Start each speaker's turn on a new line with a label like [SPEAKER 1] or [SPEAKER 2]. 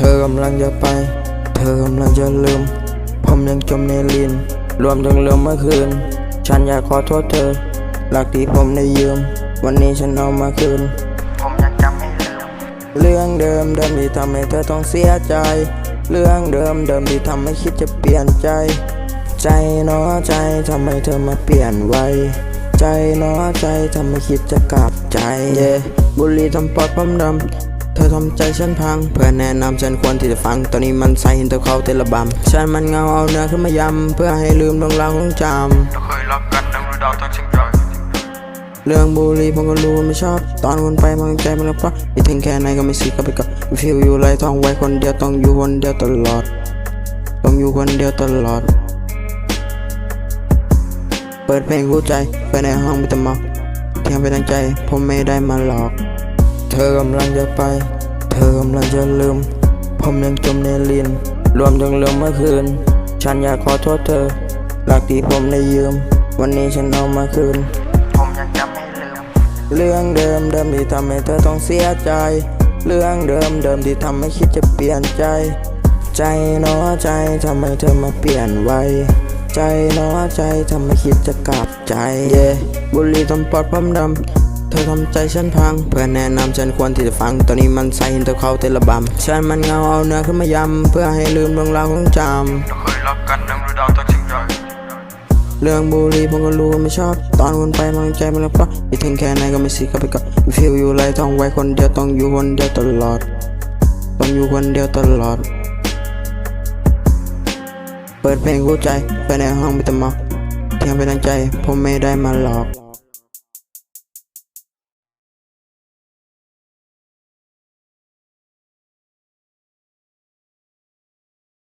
[SPEAKER 1] ธอกำลังจะไป เธอกำลังจะลืม ผมยังจมในลิน รวมถึงเรื่องเมื่อคืน ฉันอยากขอโทษเธอ หลักที่ผมได้ยืม วันนี้ฉันเอามาคืน ผมยังจำไม่ลืม เรื่องเดิมเดิมที่ทำให้เธอต้องเสียใจ เรื่องเดิมเดิมที่ทำให้คิดจะเปลี่ยนใจ ใจเนาะใจทำให้เธอมาเปลี่ยนไวใจเนาะใจทำให้คิดจะกลับใจ เย่บุรีทำปอดผมดำ เธอทำใจฉันพัง เพื่อแนะนำฉันควรที่จะฟัง ตอนนี้มันใส่หินเธอเข้าเทระบำฉันมันเงาเอาเนื้อขึ้นมายำเพื่อให้ลืมเรื่องราวของจำ
[SPEAKER 2] เราเคยรักกันดังฤดาวทั้งชิงใจ
[SPEAKER 1] เรื่องบุหรี่ผมก็รู้ว่าไม่ชอบ ตอนคนไปมันใจมันก็เพราะไม่ถึงแค่ไหนก็ไม่สิก็ไปกับฟิลอยู่ไรท้องไว้คนเดียวต้องอยู่คนเดียวตลอด ต้องอยู่คนเดียวตลอด เปิดเพลงหัวใจไปในห้องไม่ต้องเมาเที่ยงไปตั้งใจ ผมไม่ได้มาหลอก เธอกำลังจะไป เธอกำลังจะลืม ผมยังจมในลิน รวมถึงเรื่องเมื่อคืน ฉันอยากขอโทษเธอ หลักที่ผมได้ยืม วันนี้ฉันเอามาคืน
[SPEAKER 2] ผมยังจำไม่ลืม
[SPEAKER 1] เรื่องเดิมเดิมที่ทำให้เธอต้องเสียใจ เรื่องเดิมเดิมที่ทำให้คิดจะเปลี่ยนใจ ใจเนาะใจทำให้เธอมาเปลี่ยนไวใจเนาะใจทำให้คิดจะกลับใจ เย่บุหรี่ทำปอดผมดำ เธอทำใจฉันพัง เพื่อแนะนำฉันควรที่จะฟัง ตอนนี้มันใส่หินเธอเข้าเทระบำฉันมันเงาเอาเนื้อขึ้นมายำ เพื่อให้ลืมเรื่องราวของจำ
[SPEAKER 2] เราเคยรักกันดังฤดาวทั้งชิงใจ
[SPEAKER 1] เรื่องบุหรี่ผมก็รู้ว่าไม่ชอบ ตอนวนไปมันใจมันก็เพราะไม่ถึงแค่ไหนก็ไม่สิก็ไปกับฟิลอยู่ไรท้องไว้คนเดียวต้องอยู่คนเดียวตลอด ต้องอยู่คนเดียวตลอด เปิดเพลงหัวใจไปในห้องไม่ต้องเมาเที่ยงไปตั้งใจ ผมไม่ได้มาหลอก